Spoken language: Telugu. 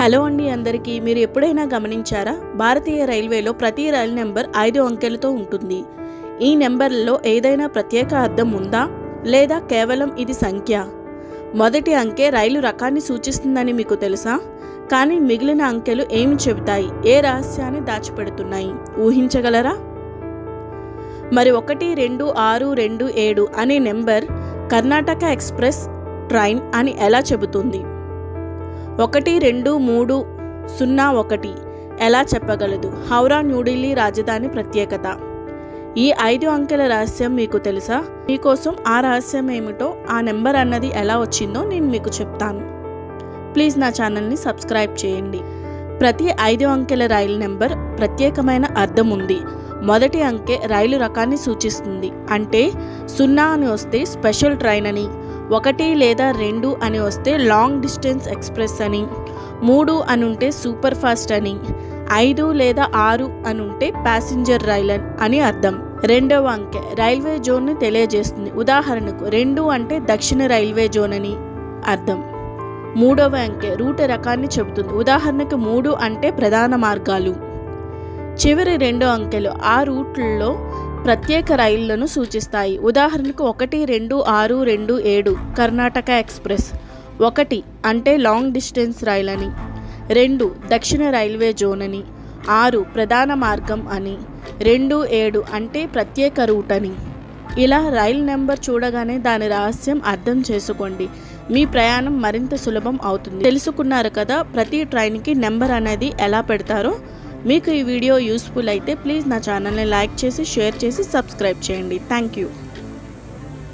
హలో అండి అందరికీ మీరు ఎప్పుడైనా గమనించారా? భారతీయ రైల్వేలో ప్రతి రైలు నెంబర్ ఐదు అంకెలతో ఉంటుంది. ఈ నెంబర్లలో ఏదైనా ప్రత్యేక అర్థం ఉందా? లేదా కేవలం ఇది సంఖ్య? మొదటి అంకె రైలు రకాన్ని సూచిస్తుందని మీకు తెలుసా? కానీ మిగిలిన అంకెలు ఏమి చెబుతాయి? ఏ రహస్యాన్ని దాచిపెడుతున్నాయి? ఊహించగలరా? మరి ఒకటి రెండు ఆరు రెండు ఏడు అనే నెంబర్ కర్ణాటక ఎక్స్ప్రెస్ ట్రైన్ అని ఎలా చెబుతుంది? ఒకటి రెండు మూడు సున్నా ఒకటి ఎలా చెప్పగలదు? హౌరా న్యూఢిల్లీ రాజధాని ప్రత్యేకత. ఈ ఐదు అంకెల రహస్యం మీకు తెలుసా? మీకోసం ఆ రహస్యం ఏమిటో ఆ నెంబర్ అన్నది ఎలా వచ్చిందో నేను మీకు చెప్తాను. ప్లీజ్ నా ఛానల్ని సబ్స్క్రైబ్ చేయండి. ప్రతి ఐదు అంకెల రైలు నెంబర్ ప్రత్యేకమైన అర్థం ఉంది. మొదటి అంకె రైలు రకాన్ని సూచిస్తుంది. అంటే సున్నా అని వస్తే స్పెషల్ ట్రైన్ అని ఒకటి లేదా రెండు అని వస్తే లాంగ్ డిస్టెన్స్ ఎక్స్ప్రెస్ అని మూడు అని ఉంటే సూపర్ ఫాస్ట్ అని ఐదు లేదా ఆరు అని ఉంటే ప్యాసింజర్ రైల్ అని అర్థం. రెండవ అంకె రైల్వే జోన్ని తెలియజేస్తుంది. ఉదాహరణకు రెండు అంటే దక్షిణ రైల్వే జోన్ అని అర్థం. మూడవ అంకె రూట్ రకాన్ని చెబుతుంది. ఉదాహరణకు మూడు అంటే ప్రధాన మార్గాలు. చివరి రెండు అంకెలు ఆ రూట్లలో ప్రత్యేక రైళ్ళను సూచిస్తాయి. ఉదాహరణకు ఒకటి రెండు ఆరు రెండు ఏడు కర్ణాటక ఎక్స్ప్రెస్. ఒకటి అంటే లాంగ్ డిస్టెన్స్ రైల్ అని రెండు దక్షిణ రైల్వే జోన్ అని ఆరు ప్రధాన మార్గం అని. రెండు ఏడు అంటే ప్రత్యేక రూట్ అని ఇలా రైలు నెంబర్ చూడగానే దాని రహస్యం అర్థం చేసుకోండి. మీ ప్రయాణం మరింత సులభం అవుతుంది. తెలుసుకున్నారు కదా ప్రతి ట్రైన్కి నెంబర్ అనేది ఎలా పెడతారో? మీకు ఈ వీడియో యూస్ఫుల్ అయితే ప్లీజ్ నా ఛానల్ని లైక్ చేసి షేర్ చేసి సబ్స్క్రైబ్ చేయండి. Thank you